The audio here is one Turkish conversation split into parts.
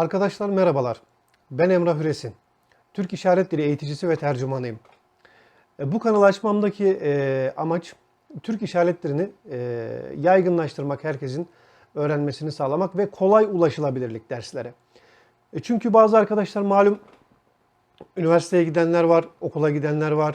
Arkadaşlar merhabalar. Ben Emrah Üresin. Türk İşaret Dili eğiticisi ve tercümanıyım. E, Bu kanalı açmamdaki e, amaç Türk işaretlerini e, yaygınlaştırmak, herkesin öğrenmesini sağlamak ve kolay ulaşılabilirlik derslere. E, çünkü bazı arkadaşlar malum üniversiteye gidenler var, okula gidenler var,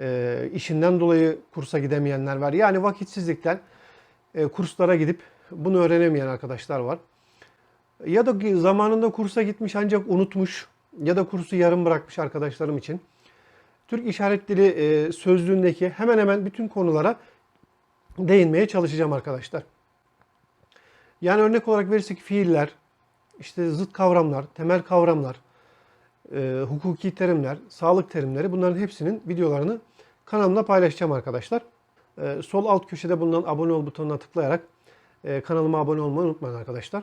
e, işinden dolayı kursa gidemeyenler var. Yani vakitsizlikten e, kurslara gidip bunu öğrenemeyen arkadaşlar var. Ya da zamanında kursa gitmiş ancak unutmuş ya da kursu yarım bırakmış arkadaşlarım için Türk İşaret Dili e, sözlüğündeki hemen hemen bütün konulara değinmeye çalışacağım arkadaşlar. Yani örnek olarak verirsek fiiller, işte zıt kavramlar, temel kavramlar, e, hukuki terimler, sağlık terimleri bunların hepsinin videolarını kanalımda paylaşacağım arkadaşlar. E, sol alt köşede bulunan abone ol butonuna tıklayarak e, kanalıma abone olmayı unutmayın arkadaşlar.